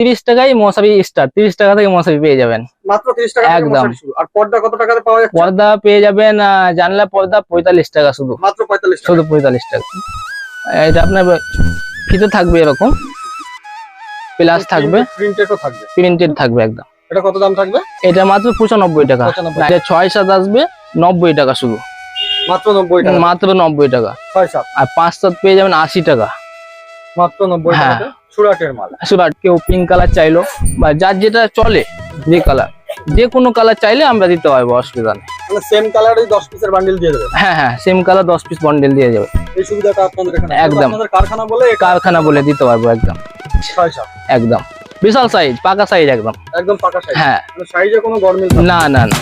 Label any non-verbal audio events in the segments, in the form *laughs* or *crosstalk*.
তিরিশ টাকায় মশারি স্টার তিরিশ টাকা থেকে মশারি পেয়ে যাবেন। মাত্র 30 টাকা থেকে একদম। আর পর্দা কত টাকাতে পাওয়া যাচ্ছে? পর্দা পেয়ে যাবেন জানলা পর্দা পঁয়তাল্লিশ টাকা শুধু। মাত্র 45 টাকা। শুধু পঁয়তাল্লিশ টাকা। এটা আপনার ফিতে থাকবে এরকম। প্লাস থাকবে। প্রিন্টেডও থাকবে। প্রিন্টেড থাকবে একদম। এটা কত দাম থাকবে? এটা মাত্র পঁচানব্বই টাকা। 95 এটা ছয় সাত আসবে নব্বই টাকা শুধু। মাত্র 90 টাকা। মাত্র নব্বই টাকা। 6 7 আর পাঁচ সাত পেয়ে যাবেন আশি টাকা। মাত্র 90 হ্যাঁ। সুরাটের মাল। সুরাট কেউ পিঙ্ক কালার চাইলো বা যার যেটা চলে যে কালার যে কোনো কালার চাইলে আমরা দিতে পারব অসুবিধা নেই। মানে সেম 10 পিসের বান্ডিল দিয়ে দেবে? হ্যাঁ হ্যাঁ সেম কালার দশ পিস বন্ডেল দিয়ে যাবে এই সুবিধাটা আপনাদের এখানে একদম। আপনাদের কারখানা বলে কারখানা বলে দিতে পারব একদম। একদম। বিশাল সাইজ পাকা সাইজ একদম। একদম পাকা সাইজ হ্যাঁ। সাইজে কোনো গরমিল না না না।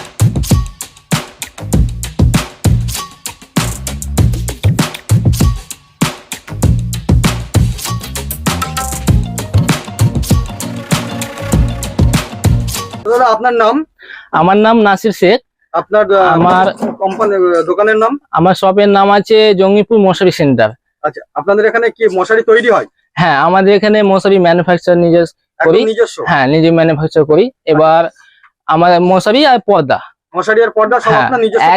দাদা আপনার নাম? আমার নাম নাসির শেখ। আপনার আমার- কোম্পানি দোকানের নাম? আমার শপের নাম আছে জঙ্গিপুর মশারি সেন্টার। আচ্ছা আপনাদের এখানে কি মশারি তৈরি হয়? হ্যাঁ আমাদের এখানে মশারি ম্যানুফ্যাকচার নিজের করি। নিজস্ব? হ্যাঁ নিজে ম্যানুফ্যাকচার করি। এবার আমার মশারি আর পর্দা। পর্দা সব হ্যাঁ আপনার নিজস্ব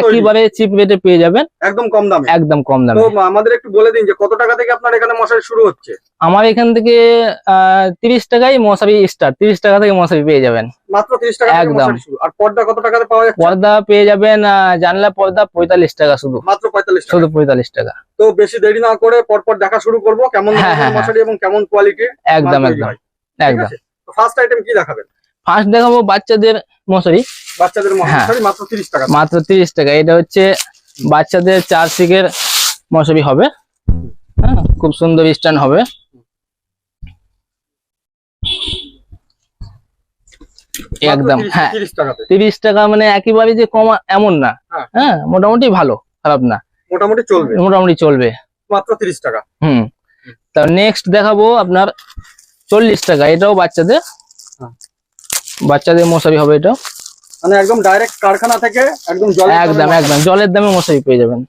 চিপ রেটে পেয়ে যাবেন। একদম কম দামে। একদম কম দামে। তো আমাদের একটু বলে দিন যে কত টাকা থেকে আপনার এখানে মশারি শুরু হচ্ছে? আমার এখান থেকে টাকায় মশারি স্টার তিরিশ টাকা থেকে মশারি পেয়ে যাবেন। মাত্র 30 টাকা থেকে একদম। মশারি শুরু। আর পর্দা কত টাকাতে পাওয়া যাচ্ছে? পর্দা পেয়ে যাবেন জানলা পর্দা পঁয়তাল্লিশ টাকা শুধু। মাত্র 45 টাকা। শুধু পঁয়তাল্লিশ টাকা। তো বেশি দেরি না করে পরপর দেখা শুরু করব কেমন হ্যাঁ, হ্যাঁ। মশারি এবং কেমন কোয়ালিটির একদম একদম। একদম। ফার্স্ট আইটেম কি দেখাবেন? ফার্স্ট দেখাবো বাচ্চাদের মশারি বাচ্চাদের হ্যাঁ। মশারি মাত্র 30 টাকা। মাত্র তিরিশ টাকা। এটা হচ্ছে বাচ্চাদের চার সিকের মশারি হবে। হ্যাঁ খুব সুন্দর স্ট্যান্ড হবে। একদম হ্যাঁ। 30 টাকাতে। তিরিশ টাকা মানে একেবারে যে কমা এমন না। হ্যাঁ। হ্যাঁ মোটামুটি ভালো খারাপ না। মোটামুটি চলবে। মোটামুটি চলবে। মাত্র 30 টাকা। হুম। তা নেক্সট দেখাবো আপনার চল্লিশ টাকা। এটাও বাচ্চাদের। হ্যাঁ। বাচ্চাদের মশারি হবে এটা। মানে একদম ডাইরেক্ট কারখানা থেকে একদম জল একদম একদম। জলের দামে মশারি পেয়ে যাবেন।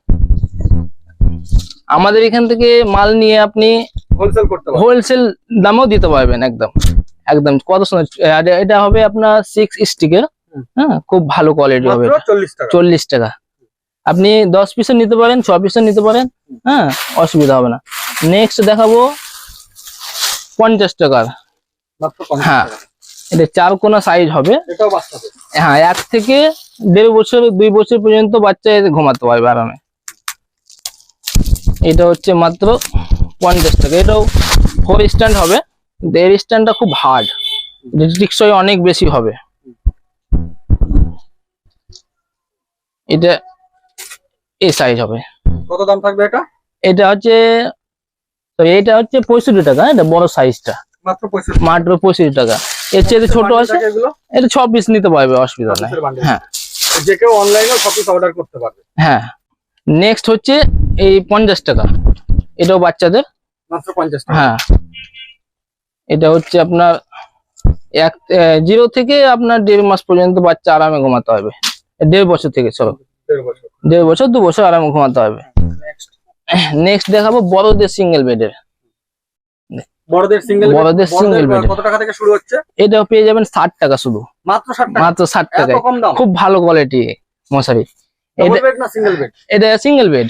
আমাদের এখান থেকে মাল নিয়ে আপনি হোলসেল করতে পারবেন। হোলসেল দামেও দিতে পারবেন একদম। একদম কত সুন্দর এটা হবে আপনার সিক্স স্টিকের হ্যাঁ খুব ভালো কোয়ালিটি হবে 40 টাকা। চল্লিশ টাকা। আপনি দশ পিসের নিতে পারেন ছ পিসের নিতে পারেন হ্যাঁ অসুবিধা হবে না। নেক্সট দেখাবো পঞ্চাশ টাকার। মাত্র 50 হ্যাঁ। এটা চার কোনা সাইজ হবে। হ্যাঁ এক থেকে দেড় বছর দুই বছর পর্যন্ত বাচ্চা ঘুমাতে পারবে আরামে। এটা হচ্ছে মাত্র পঞ্চাশ টাকা। এটাও ফোর স্ট্যান্ড হবে। এর স্ট্যান্ডটা খুব হার্ড টিকসই অনেক বেশি হবে। এটা এই সাইজ হবে। কত দাম থাকবে এটা? এটা হচ্ছে তো এটা হচ্ছে পঁয়ষট্টি টাকা এটা বড় সাইজটা মাত্র 65 মাত্র পঁয়ষট্টি টাকা। এর চেয়ে ছোট আছে এটা ছ পিস নিতে পারবে অসুবিধা নেই। হ্যাঁ। যে কেউ অনলাইনেও শপিং অর্ডার করতে পারবে। হ্যাঁ। নেক্সট হচ্ছে এই পঞ্চাশ টাকা। এটাও বাচ্চাদের। মাত্র 50 টাকা। হ্যাঁ। এটা হচ্ছে আপনার এক জিরো থেকে আপনার দেড় মাস পর্যন্ত বাচ্চা আরামে ঘুমাতে হবে। দেড় বছর থেকে চলো দেড় বছর। দু বছর আরামে ঘুমাতে হবে। নেক্সট নেক্সট দেখাবো বড়দের সিঙ্গেল বেডের বড়দের সিঙ্গেল বড়দের single bed। কত টাকা থেকে শুরু হচ্ছে? এটাও পেয়ে যাবেন ষাট টাকা শুধু। মাত্র 60 টাকা। মাত্র খুব ভালো কোয়ালিটি মশারি। এটা- বেড না সিঙ্গেল বেড এটা সিঙ্গেল বেড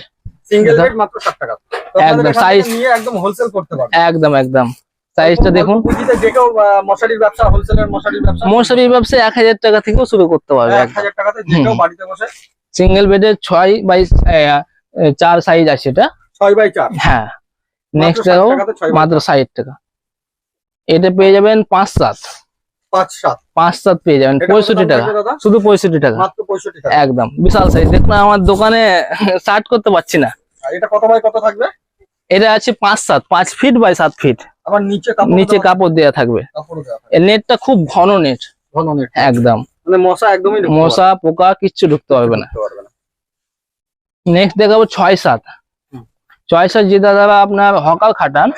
সিঙ্গেল একদম। বেড মাত্র 60 টাকা। একদম, আপনাদের এখান থেকে size- নিয়ে একদম হোলসেল করতে পারবে। একদম একদম। সাইজটা দেখুন। মশারির ব্যবসা হোলসেলের মশারির ব্যবসা মশারির টাকা থেকেও শুরু করতে পারবে এক হাজার টাকাতে যে কেউ বাড়িতে বসে সিঙ্গেল বেডের ছয় বাই চার সাইজ আছে এটা। ছয় বাই চার। হ্যাঁ। নেক্সট 60 দেখো মাত্র ষাট টাকা। এটা পেয়ে যাবেন পাঁচ সাত। পাঁচ সাত। পাঁচ সাত পেয়ে যাবেন পঁয়ষট্টি টাকা। শুধু পঁয়ষট্টি টাকা। একদম। বিশাল সাইজ দেখুন আমার দোকানে *laughs* স্টার্ট করতে পারছি না। এটা কত বাই কত থাকবে? এটা আছে পাঁচ সাত। পাঁচ ফিট বাই সাত ফিট আবার নিচে কাপড় নিচে কাপড় দেওয়া থাকবে। নেটটা খুব ঘন নেট ঘন net। একদম। মানে মশা একদমই মশা পোকা কিচ্ছু ঢুকতে পারবে না। ঢুকতে পারবে না। নেক্সট দেখাবো ছয় সাত। সাত যে দাদারা আপনার হকাল খাটান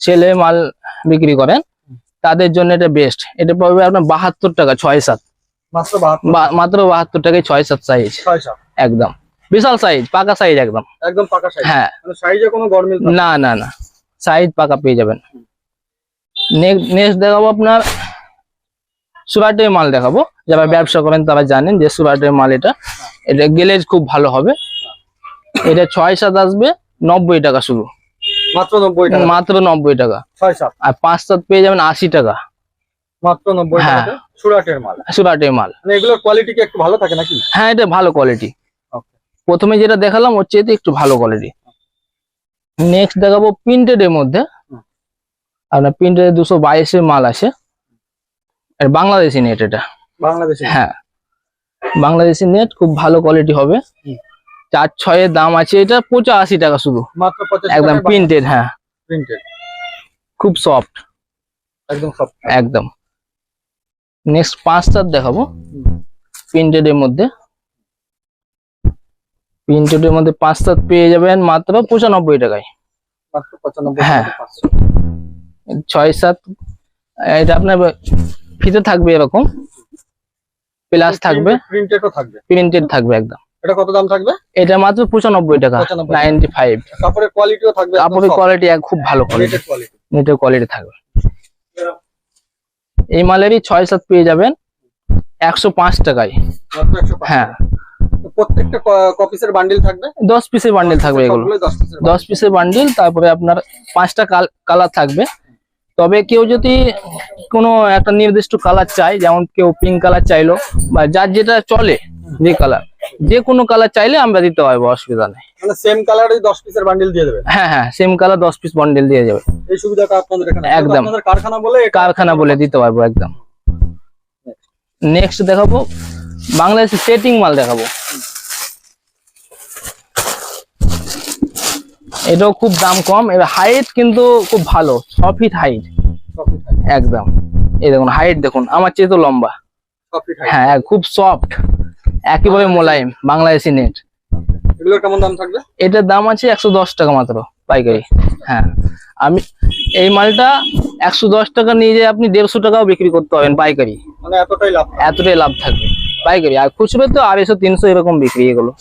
ছেলে মাল বিক্রি করেন তাদের জন্য এটা বেস্ট এটা পাবে আপনার বাহাত্তর টাকা ছয় সাত। মাত্র বাহাত্তর টাকায় ছয় সাত সাইজ একদম। বিশাল সাইজ পাকা সাইজ একদম। একদম পাকা সাইজ হ্যাঁ। সাইজে কোনো গরমিল না। না না সাইজ পাকা পেয়ে যাবেন। নেক্সট দেখাবো আপনার সুরাটের মাল দেখাবো। যারা ব্যবসা করেন তারা জানেন যে সুরাটের মাল এটা। এটা গেলে খুব ভালো হবে। এটা ছয় সাত আসবে। নব্বই টাকা শুধু। মাত্র নব্বই টাকা? মাত্র নব্বই টাকা। ছয় সাত। আর পাঁচ সাত পেয়ে যাবেন আশি টাকা। মাত্র নব্বই হ্যাঁ। টাকা সুরাটের মাল। সুরাটের মাল। মানে এগুলোর কোয়ালিটি কি একটু ভালো থাকে নাকি? হ্যাঁ এটা ভালো কোয়ালিটি. প্রথমে যেটা দেখালাম ওর চেয়ে একটু ভালো কোয়ালিটি নেক্সট দেখাবো প্রিন্টেড এর মধ্যে। আপনার প্রিন্টেড দুশো বাইশের মাল আছে। আর বাংলাদেশি নেট এটা। বাংলাদেশে হ্যাঁ। বাংলাদেশি নেট খুব ভালো কোয়ালিটি হবে। চার ছয়ের দাম আছে এটা পঁচাশি টাকা শুধু। মাত্র একদম প্রিন্টেড হ্যাঁ। প্রিন্টেড খুব সফট একদম সব একদম। নেক্সট পাঁচটার দেখাবো। প্রিন্টেড এর মধ্যে। প্রিন্টেড এর মধ্যে পাঁচটা পেয়ে যাবেন মাত্র পঁচানব্বই টাকায়। পঁচানব্বই হ্যাঁ। ছয় সাত এটা আপনার ফিতে থাকবে এরকম। প্লাস থাকবে। প্রিন্টেডও থাকবে। প্রিন্টেড থাকবে একদম। এটা কত দাম থাকবে? এটা মাত্র পঁচানব্বই টাকা 95 টাকা। নাইনটি ফাইভ কাপড়ের কোয়ালিটিও থাকবে কাপড়ের কোয়ালিটি খুব ভালো কোয়ালিটি নেটের কোয়ালিটি থাকবে। এই মালেরই ছয় সাত পেয়ে যাবেন একশো পাঁচ টাকায়। হ্যাঁ। প্রত্যেকটা কপিসের বান্ডিল থাকবে? দশ পিসের বান্ডেল থাকবে এগুলো। সবগুলোই দশ পিসের বান্ডিল তারপরে আপনার পাঁচটা কালার থাকবে। তবে কেউ যদি কোনো একটা নির্দিষ্ট কালার চাই যেমন কেউ পিঙ্ক কালার চাইলো বা যার যেটা চলে যে কালার যে কোনো কালার চাইলে আমরা দিতে পারব অসুবিধা নেই। মানে সেম কালারই দশ পিসের বান্ডিল দিয়ে দেবেন হ্যাঁ হ্যাঁ সেম কালার দশ পিস বান্ডিল দিয়ে যাবে এই সুবিধাটা আপনাদের এখানে একদম। আপনাদের কারখানা বলে কারখানা বলে দিতে পারব একদম। নেক্সট দেখাবো বাংলাদেশের সেটিং মাল দেখাবো। এটাও খুব দাম কম এর হাইট কিন্তু খুব ভালো ছ ফিট হাইট একদম। এই দেখুন হাইট দেখুন আমার চেয়ে তো লম্বা। হ্যাঁ খুব সফট একেবারে মোলায়েম বাংলাদেশি নেট। এগুলোর কেমন দাম থাকবে? এটার দাম আছে একশো দশ টাকা মাত্র পাইকারি। হ্যাঁ। আমি এই মালটা একশো দশ টাকা নিয়ে যেয়ে আপনি দেড়শো টাকাও বিক্রি করতে পারবেন পাইকারি। মানে এতটাই লাভ এতটাই লাভ থাকবে পাইকারি। আর খুচরো তো আড়াইশো তিনশো এরকম বিক্রি এগুলো।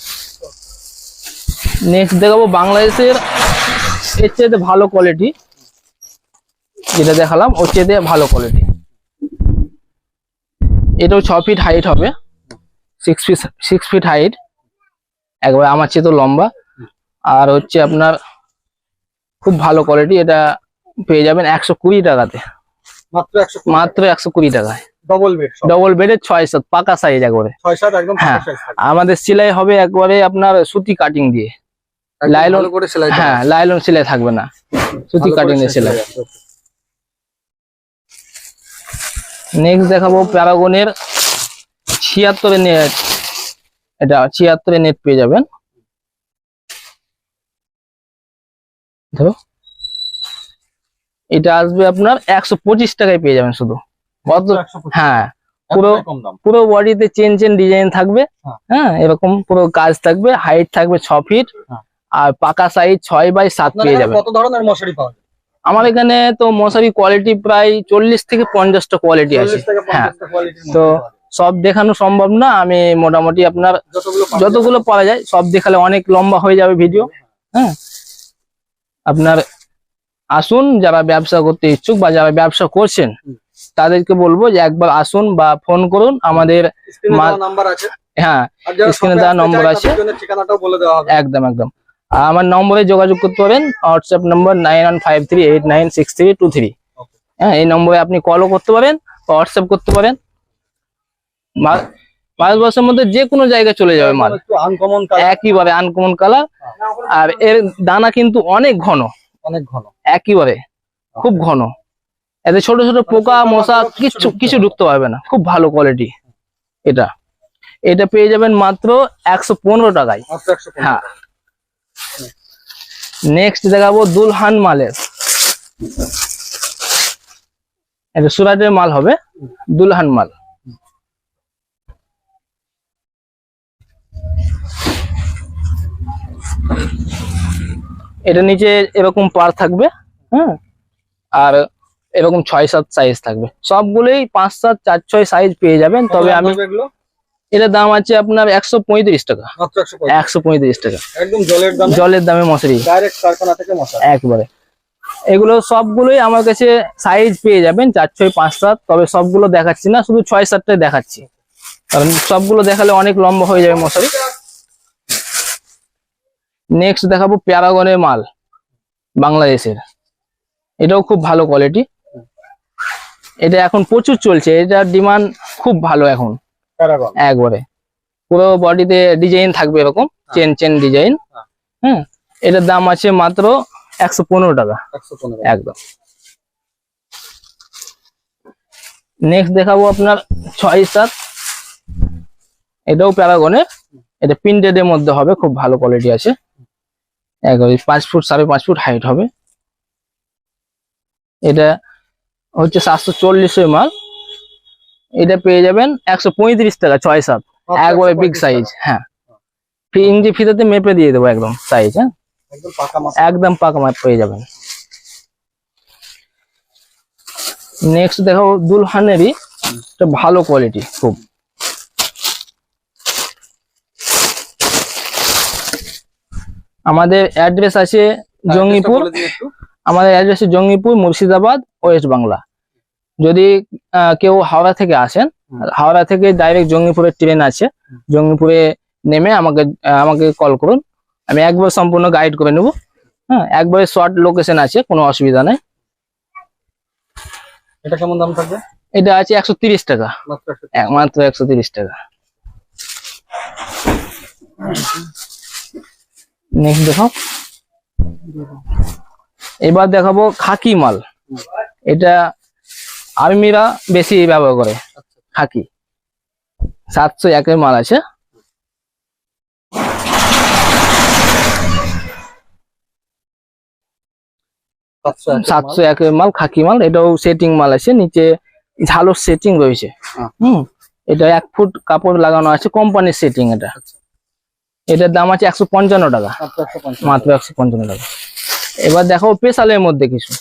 নেক্সট দেখাবো বাংলাদেশের এর চেয়ে ভালো কোয়ালিটি যেটা দেখালাম ওর চেয়ে ভালো কোয়ালিটি এটাও ছ ফিট হাইট হবে। Six feet six feet height একবার আমার চেয়ে তো লম্বা। আর হচ্ছে আপনার খুব ভালো কোয়ালিটি এটা পেয়ে যাবেন একশো কুড়ি টাকাতে। মাত্র একশো কুড়ি টাকায়। ডবল বেড ডবল বেডের ছয় সাত পাকা সাইজ একবারে। হ্যাঁ। আমাদের সেলাই হবে একবারে আপনার সুতি কাটিং দিয়ে। লাইলন- করে সেলাই হ্যাঁ লাইলন সেলাই থাকবে না। সুতি কাটিং দিয়ে সেলাই নেক্সট দেখাবো প্যারাগনের ছিয়াত্তরের নেট এটা ছিয়াত্তরের নেট পেয়ে যাবেন। ধরো। এটা আসবে আপনার একশো পঁচিশ টাকায় পেয়ে যাবেন শুধু। কত? হ্যাঁ পুরো পুরো বডিতে চেন চেন ডিজাইন থাকবে। হ্যাঁ। হ্যাঁ এরকম পুরো কাজ থাকবে হাইট থাকবে ছ ফিট হ্যাঁ। আর পাকা সাইজ ছয় বাই সাত পেয়ে যাবেন। কত ধরনের মশারি পাওয়া যায়? আমার এখানে তো মশারি কোয়ালিটি প্রায় চল্লিশ থেকে পঞ্চাশটা কোয়ালিটি আছে। হ্যাঁ। 50 টা কোয়ালিটির তো। সব দেখানো সম্ভব না আমি মোটামুটি আপনার যতগুলো পাওয়া যায়। সব দেখালে অনেক লম্বা হয়ে যাবে ভিডিও হ্যাঁ। আপনার আসুন যারা ব্যবসা করতে ইচ্ছুক বা যারা ব্যবসা করছেন তাদেরকে বলব যে একবার আসুন বা ফোন করুন আমাদের হ্যাঁ স্ক্রিনে দেওয়া নম্বর আছে। হবে। একদম একদম। আমার নম্বরে যোগাযোগ করতে পারেন WhatsApp number nine one five three eight nine six three two three হ্যাঁ এই নম্বরে আপনি কলও করতে পারেন হোয়াটসঅ্যাপ করতে পারেন ভারতবর্ষের মধ্যে যে কোনো জায়গায় চলে যাবে মাল। আনকমন একইবারে আনকমন কালার আর এর দানা কিন্তু অনেক ঘন। অনেক ঘন। একইবারে খুব ঘন। এতে ছোট ছোট পোকা মশা কিছু কিছু ঢুকতে পারবে না। ঢুকতে পারবে না। খুব ভালো কোয়ালিটি এটা। এটা পেয়ে যাবেন মাত্র একশো পনেরো টাকায়। হ্যাঁ। নেক্সট দেখাবো দুলহান মালের। এটা সুরাটের মাল হবে। দুলহান মাল। এটা নিচে এরকম পার থাকবে হ্যাঁ আর এরকম ছয় সাত সাইজ থাকবে। সবগুলোই পাঁচ সাত চার ছয় সাইজ পেয়ে যাবেন। তবে আমি এটার দাম আছে আপনার একশো পঁয়ত্রিশ টাকা। একশো পঁয়ত্রিশ। টাকা। একদম জলের দামে? জলের দামে মশারি ডাইরেক্ট কারখানা থেকে মশা। একবারে। এগুলো সবগুলোই আমার কাছে সাইজ পেয়ে যাবেন চার ছয় পাঁচ সাত। তবে সবগুলো দেখাচ্ছি না শুধু ছয় সাতটাই দেখাচ্ছি। কারণ সবগুলো দেখালে অনেক লম্বা হয়ে যাবে মশারি নেক্সট দেখাবো প্যারাগনের মাল বাংলাদেশের। এটাও খুব ভালো কোয়ালিটি এটা এখন প্রচুর চলছে এটার ডিমান্ড খুব ভালো এখন। একবারে। পুরো বডিতে ডিজাইন থাকবে এরকম চেন চেন ডিজাইন হ্যাঁ। হ্যাঁ এটার দাম আছে মাত্র একশো পনেরো টাকা। একদম। নেক্সট দেখাবো আপনার ছয় সাত। এটাও প্যারাগনের। এটা প্রিন্টেড এর মধ্যে হবে খুব ভালো কোয়ালিটি আছে। একবারে পাঁচ ফুট সাড়ে পাঁচ ফুট হাইট হবে। এটা হচ্ছে সাতশো চল্লিশের মাল এটা পেয়ে যাবেন একশো পঁয়ত্রিশ টাকা ছয় সাত। একবারে বিগ সাইজ হ্যাঁ। ইঞ্চি ফিতাতে মেপে দিয়ে দেবো একদম সাইজ হ্যাঁ। একদম পাকা মাপ। পেয়ে যাবেন। নেক্সট দেখো দুলহানেরই। ভালো কোয়ালিটি খুব। আমাদের অ্যাড্রেস আছে জঙ্গিপুর। আমাদের অ্যাড্রেস আছে জঙ্গিপুর মুর্শিদাবাদ ওয়েস্ট বাংলা। যদি কেউ হাওড়া থেকে আসেন হাওড়া থেকে ডাইরেক্ট জঙ্গিপুরের ট্রেন আছে জঙ্গিপুরে নেমে আমাকে আমাকে কল করুন। আমি একবার সম্পূর্ণ গাইড করে নেব। হ্যাঁ একবারে শর্ট লোকেশন আছে কোনো অসুবিধা নেই। এটা কেমন দাম থাকবে? এটা আছে একশো তিরিশ টাকা। মাত্র একশো তিরিশ। টাকা। নেক্সট দেখো এবার দেখাবো খাকি মাল। এটা আর্মিরা বেশি ব্যবহার করে খাকি। সাতশো একের মাল আছে। সাতশো এক একের মাল খাকি মাল। এটাও সেটিং মাল আছে। নিচে ঝালোর সেটিং রয়েছে। হ্যাঁ। হুম। এটা এক ফুট কাপড় লাগানো আছে কোম্পানির সেটিং এটা। আচ্ছা। এটার দাম আছে একশো পঞ্চান্ন টাকা। মাত্র একশো পঞ্চান্ন। টাকা। এবার দেখো পেশালের মধ্যে কিছু।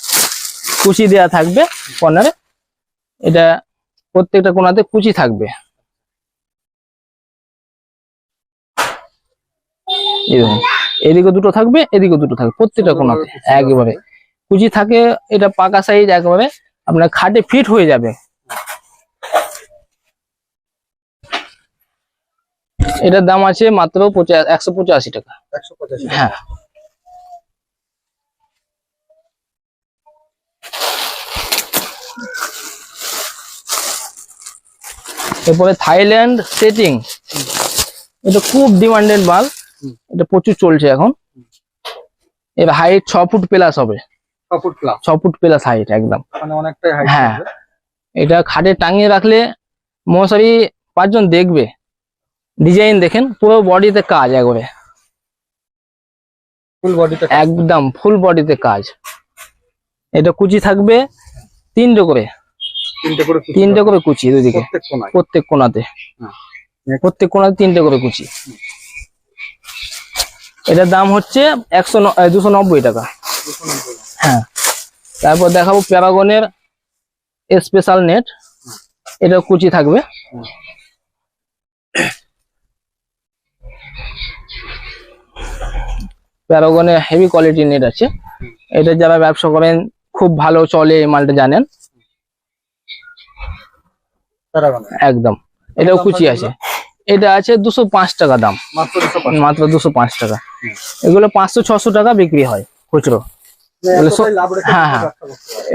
কুচি দেয়া থাকবে কর্নারে। এটা প্রত্যেকটা কোনাতে কুচি থাকবে। এদিকে দুটো থাকবে এদিকে দুটো থাকবে প্রত্যেকটা কোনাতে একেবারে। কুচি থাকে এটা পাকা সাইজ একেবারে আপনার খাটে ফিট হয়ে যাবে। এটার দাম আছে মাত্র একশো পঁচাশি টাকা। হ্যাঁ। এরপরে থাইল্যান্ড সেটিং। এটা খুব ডিমান্ডেড মাল। এটা প্রচুর চলছে এখন। এর হাইট ছ ফুট প্লাস হবে। ছ ফুট প্লাস ছ ফুট প্লাস হাইট একদম। মানে হ্যাঁ। এটা খাটে টাঙিয়ে রাখলে মশারি পাঁচজন দেখবে। ডিজাইন দেখেন পুরো বডিতে কাজ একবারে। ফুল বডিটা একদম ফুল বডিতে কাজ। এটা কুচি থাকবে তিনটে করে। তিনটে করে কুচি দুদিকে। প্রত্যেক প্রত্যেক কোনাতে। হ্যাঁ। প্রত্যেক কোনাতে তিনটে করে কুচি। এটার দাম হচ্ছে একশো দুশো নব্বই টাকা। হ্যাঁ। তারপর দেখাবো প্যারাগনের স্পেশাল নেট এটা কুচি থাকবে। প্যারাগনের হেভি কোয়ালিটি নেট আছে। এটা যারা ব্যবসা করেন খুব ভালো চলে এই মালটা জানেন। একদম। এটাও কুচি আছে। এটা আছে দুশো পাঁচ টাকা দাম। মাত্র দুশো পাঁচ টাকা। এগুলো পাঁচশো ছশো টাকা বিক্রি হয় খুচরো। হ্যাঁ, হ্যাঁ।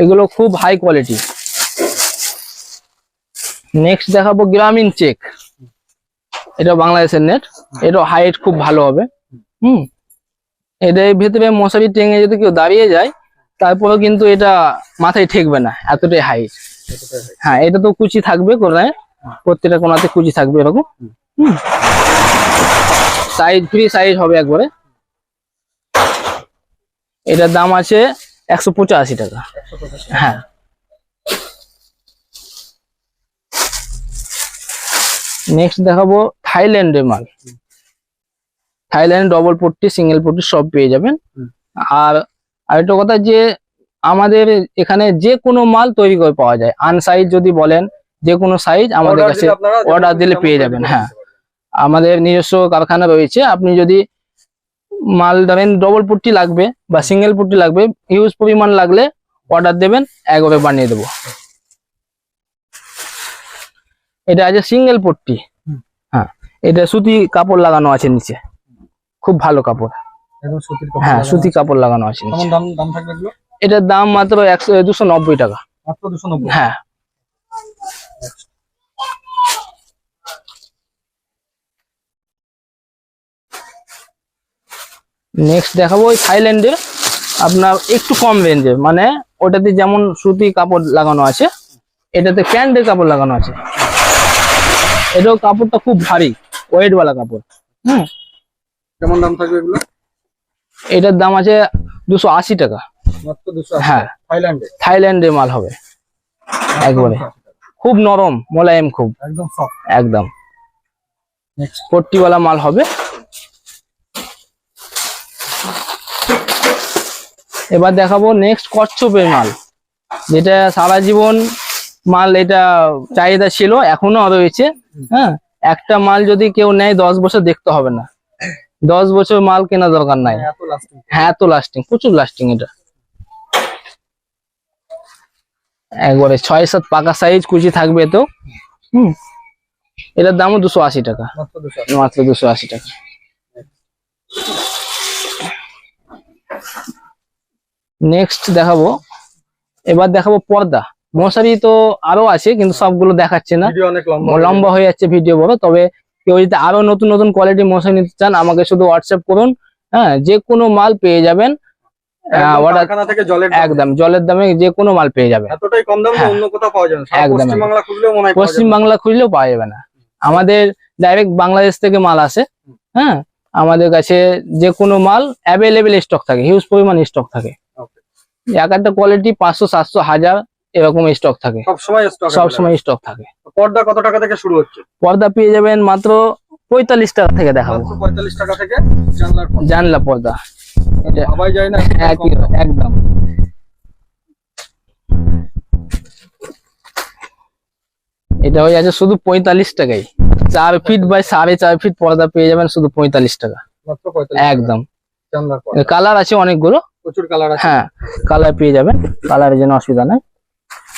এগুলো খুব হাই কোয়ালিটি নেক্সট দেখাবো গ্রামীণ চেক এটা বাংলাদেশের নেট এটা হাইট খুব ভালো হবে। হুম। এটা এর ভেতরে মশারি টেঙে যদি কেউ দাঁড়িয়ে যায় তারপরেও কিন্তু এটা মাথায় ঠেকবে না এতটাই হাইট হ্যাঁ এটা তো কুচি থাকবে কোনায় প্রত্যেকটা কোনাতে কুচি থাকবে এরকম। সাইজ ফ্রি সাইজ হবে একবারে। এটার দাম আছে একশো পঁচাশি টাকা। হ্যাঁ। নেক্সট দেখাবো থাইল্যান্ডের মাল। থাইল্যান্ড ডবল পট্টি সিঙ্গেল পট্টি সব পেয়ে যাবেন। আর আরেকটা কথা যে আমাদের এখানে যে কোনো মাল তৈরি করে পাওয়া যায়। আন সাইজ যদি বলেন যে কোনো সাইজ আমাদের কাছে খুশি দিলে পেয়ে যাবেন, হ্যাঁ। আমাদের নিজস্ব কারখানা রয়েছে আপনি যদি মাল ধরেন ডবল পুট্টি লাগবে বা সিঙ্গেল পুট্টি লাগবে হিউজ পরিমাণ লাগলে অর্ডার দেবেন একবারে বানিয়ে দেবো। এটা আছে সিঙ্গেল পট্টি। হ্যাঁ এটা সুতি কাপড় লাগানো আছে নিচে। খুব ভালো কাপড়। হ্যাঁ লাগানো সুতি আছে। কাপড় লাগানো আছে এটার দাম মাত্র একশো দুশো নব্বই টাকা। হ্যাঁ। নেক্সট দেখাবো ওই থাইল্যান্ডের আপনার একটু কম রেঞ্জে মানে ওটাতে যেমন সুতি কাপড় লাগানো আছে এটাতে প্যান্টের কাপড় লাগানো আছে। এটাও কাপড়টা খুব ভারী ওয়েট वाला কাপড়। হুম। কেমন দাম থাকবে এগুলো? এটার দাম আছে দুশো আশি টাকা। হ্যাঁ। থাইল্যান্ডে? থাইল্যান্ডের মাল হবে। একবারে। খুব নরম মোলায়েম খুব। একদম সফট একদম। পট্টিওয়ালা মাল হবে। এবার দেখাবো নেক্সট কচ্ছপের মাল। যেটা সারা জীবন মাল এটা চাহিদা ছিল এখনও রয়েছে। হ্যাঁ? একটা মাল যদি কেউ নেয় দশ বছর দেখতে হবে না। দশ বছর মাল কেনা দরকার নাই। হ্যাঁ এত লাস্টিং প্রচুর লাস্টিং এটা। একবারে ছয় সাত পাকা সাইজ কুচি থাকবে তো। হুম। এটার দামও দুশো আশি টাকা। মাত্র দুশো আশি। টাকা। নেক্সট দেখাবো। এবার দেখাবো পর্দা। মশারি তো আরও আছে কিন্তু সবগুলো দেখাচ্ছে না। অনেক লম্বা লম্বা হয়ে যাচ্ছে ভিডিও বড়। তবে কেউ যদি আরও নতুন নতুন কোয়ালিটি মশারি নিতে চান আমাকে শুধু হোয়াটসঅ্যাপ করুন হ্যাঁ যে কোনো মাল পেয়ে যাবেন একদম জলের দাম। যে কোনো মাল পেয়ে যাবেন কম দাম হ্যাঁ। অন্য কোথাও পাওয়া যাবে পশ্চিম। বাংলা খুঁজলেও পাওয়া যাবে না আমাদের ডাইরেক্ট বাংলাদেশ থেকে মাল আসে হ্যাঁ আমাদের কাছে যে কোনো মাল অ্যাভেলেবেল স্টক থাকে হিউজ পরিমাণ স্টক থাকে এক একটা কোয়ালিটি পাঁচশো সাতশো হাজার এরকম স্টক থাকে। সব সময় স্টক থাকে। পর্দা কত টাকা থেকে শুরু হচ্ছে? পর্দা পেয়ে যাবেন মাত্র পঁয়তাল্লিশ টাকা থেকে দেখাবো। পঁয়তাল্লিশ টাকা থেকে জানলা পর্দা। যায় না? একদম। এটা হয়ে যাচ্ছে শুধু পঁয়তাল্লিশ টাকাই। চার ফিট বাই সাড়ে চার ফিট পর্দা পেয়ে যাবেন শুধু পঁয়তাল্লিশ টাকা। একদম। কালার আছে অনেকগুলো। প্রচুর কালার আছে। হ্যাঁ কালার পেয়ে যাবেন। কালারের জন্য অসুবিধা নেই।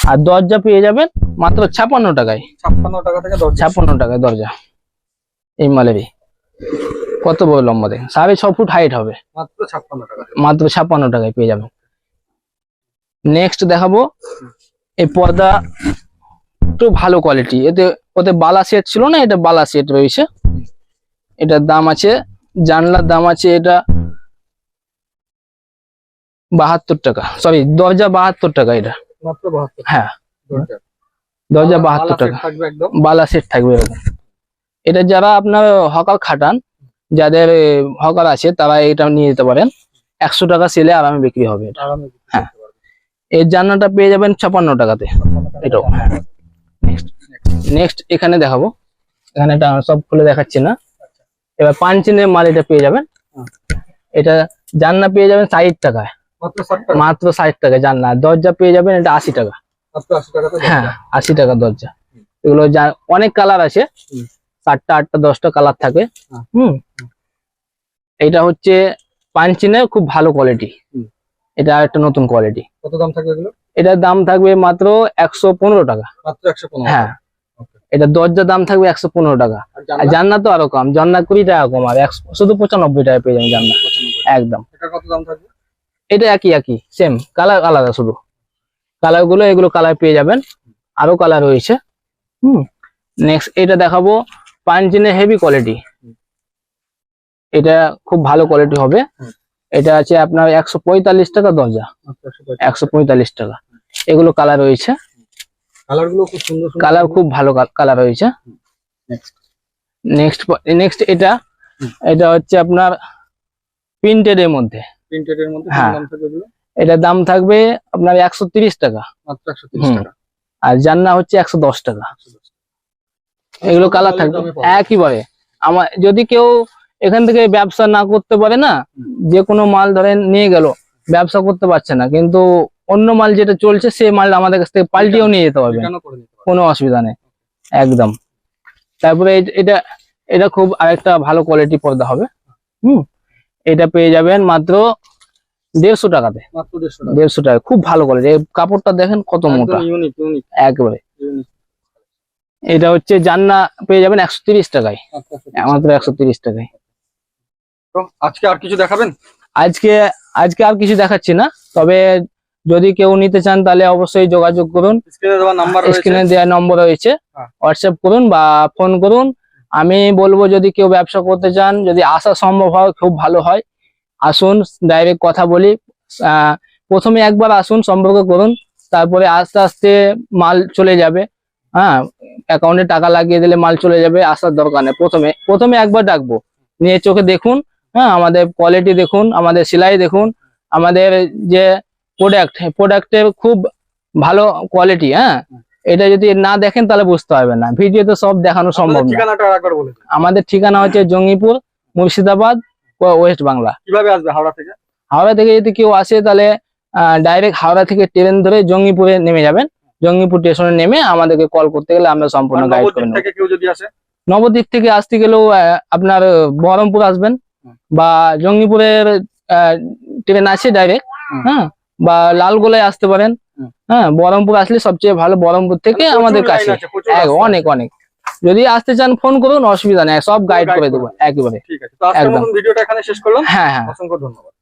আর দরজা পেয়ে যাবেন মাত্র ছাপান্ন টাকায়। ছাপ্পান্ন টাকা থেকে ছাপান্ন টাকায় দরজা। এই মালেরই। কত বড় লম্বা দেখেন সাড়ে ছ ফুট হাইট হবে। মাত্র ছাপ্পান্ন টাকা মাত্র ছাপ্পান্ন টাকায় পেয়ে যাবেন। নেক্সট দেখাবো। এই পর্দা একটু ভালো কোয়ালিটি এতে ওতে বালা সেট ছিল না? এটা বালা সেট রয়েছে। এটার দাম আছে জানলার দাম আছে এটা বাহাত্তর টাকা। সরি দরজা বাহাত্তর টাকা এটা। মাত্র বাহাত্তর হ্যাঁ। দরজা। বাহাত্তর টাকা। বালা সেট থাকবে এটা যারা আপনার হকার খাটান যাদের হকার আছে তারা এটা নিয়ে যেতে পারেন। একশো টাকা সেলে আরামে বিক্রি হবে এটা। হ্যাঁ। এর জান্নাটা পেয়ে যাবেন ছাপান্ন টাকাতে। এটাও নেক্সট নেক্সট এখানে দেখাবো। এখানে সব খুলে দেখাচ্ছি না। এবার পাঞ্চিনের মাল এটা পেয়ে যাবেন। এটা জান্না পেয়ে যাবেন ষাট টাকায়। মাত্র ষাট টাকা? জান্না আর দরজা পেয়ে যাবেন এটা আশি টাকা। হ্যাঁ আশি টাকা দরজা। এগুলো যা- অনেক কালার আছে। চারটা আটটা দশটা কালার থাকে। হ্যাঁ। হুম। এটা হচ্ছে পাঞ্চিনের খুব ভালো কোয়ালিটি। এটা একটা নতুন কোয়ালিটি। কত দাম থাকবে এগুলো? এটার দাম থাকবে মাত্র একশো পনেরো টাকা। মাত্র একশো পনেরো হ্যাঁ। এটা দরজার দাম থাকবে একশো পনেরো টাকা। আর জান্নাত? তো আরও কম জান্নাত কুড়ি টাকা কম আর একশো শুধু পঁচানব্বই টাকা পেয়ে যাবেন জান্নাত। একদম। এটা কত দাম থাকবে? এটা একই একই সেম কালার আলাদা শুধু। কালারগুলো এগুলো কালার পেয়ে যাবেন। আরও কালার রয়েছে। হুম। নেক্সট এটা দেখাবো পাঞ্চিনের হেভি কোয়ালিটি এটা খুব ভালো কোয়ালিটি হবে। এটা আছে আপনার একশো পঁয়তাল্লিশ টাকা দরজা। একশো পঁয়তাল্লিশ। টাকা। এগুলো কালার রয়েছে। কালারগুলো খুব সুন্দর সুন্দর। কালার খুব ভালো কালার রয়েছে। নেক্সট নেক্সট এটা এটা হচ্ছে আপনার প্রিন্টেড এর মধ্যে। প্রিন্টেড এর মধ্যে হ্যাঁ। দাম থাকবে এগুলো? এটার দাম থাকবে আপনার একশো তিরিশ টাকা। মাত্র একশো তিরিশ। টাকা। আর জান্না হচ্ছে একশো দশ টাকা। এগুলো কালার থাকবে। একইবারে আমার যদি কেউ এখান থেকে ব্যবসা না করতে পারে না যে কোনো মাল ধরেন নিয়ে গেল ব্যবসা করতে পারছে না। কিন্তু অন্য মাল যেটা চলছে সে মাল আমাদের কাছ থেকে পাল্টিয়েও নিয়ে যেতে পারবে। কোনো অসুবিধা নেই। একদম। তারপরে এটা এটা খুব আরেকটা ভালো কোয়ালিটি পর্দা হবে। হুম। এটা পেয়ে যাবেন মাত্র দেড়শো টাকাতে। দেড়শো টাকা। খুব ভালো কোয়ালিটি এই কাপড়টা দেখেন কত মোটা। একবারে। এটা হচ্ছে জান্না পেয়ে যাবেন একশো তিরিশ টাকায়। মাত্র একশো তিরিশ টাকায়। আজকে আর কিছু দেখাবেন? আজকে আজকে আর কিছু দেখাচ্ছি না। তবে যদি কেউ নিতে চান তাহলে অবশ্যই যোগাযোগ করুন। স্ক্রিনে দেওয়া নাম্বার রয়েছে। স্ক্রিনে দেওয়া নম্বর রয়েছে। হ্যাঁ। হোয়াটসঅ্যাপ করুন বা ফোন করুন। আমি বলব যদি কেউ ব্যবসা করতে চান, যদি আসা সম্ভব হয়, খুব ভালো হয়। আসুন ডাইরেক্ট কথা বলি। প্রথমে একবার আসুন, সম্পর্ক করুন, তারপরে আস্তে আস্তে মাল চলে যাবে। হ্যাঁ অ্যাকাউন্টে টাকা লাগিয়ে দিলে মাল চলে যাবে, আসার দরকার নেই। প্রথমে প্রথমে একবার ডাকবো। নিয়ে চোখে দেখুন হ্যাঁ আমাদের কোয়ালিটি দেখুন, আমাদের সেলাই দেখুন, আমাদের যে প্রোডাক্ট প্রোডাক্টের খুব ভালো কোয়ালিটি হ্যাঁ এটা যদি না দেখেন তাহলে বুঝতে পারবেন না। ভিডিও তো সব দেখানো সম্ভব না। আমাদের ঠিকানা হচ্ছে জঙ্গিপুর মুর্শিদাবাদ ওয়েস্ট বাংলা। কীভাবে আসবে হাওড়া থেকে? হাওড়া থেকে যদি কেউ আসে তাহলে ডাইরেক্ট হাওড়া থেকে ট্রেন ধরে জঙ্গিপুরে নেমে যাবেন। জঙ্গিপুর স্টেশনে নেমে আমাদেরকে কল করতে গেলে আমরা সম্পূর্ণ গাইড করে নেব। নবদ্বীপ থেকে আসতে গেলেও আপনার বহরমপুর আসবেন বা জঙ্গিপুরের ট্রেন আছে ডাইরেক্ট হ্যাঁ? বা লালগোলায় আসতে পারেন। হ্যাঁ বহরমপুর আসলে সবচেয়ে ভালো বহরমপুর থেকে আমাদের কাছে। অনেক অনেক। যদি আসতে চান ফোন করুন অসুবিধা নেই সব গাইড করে করে দেবো একেবারে। ঠিক আছে একদম। ভিডিওটা এখানে শেষ করলাম। হ্যাঁ হ্যাঁ। অসংখ্য ধন্যবাদ।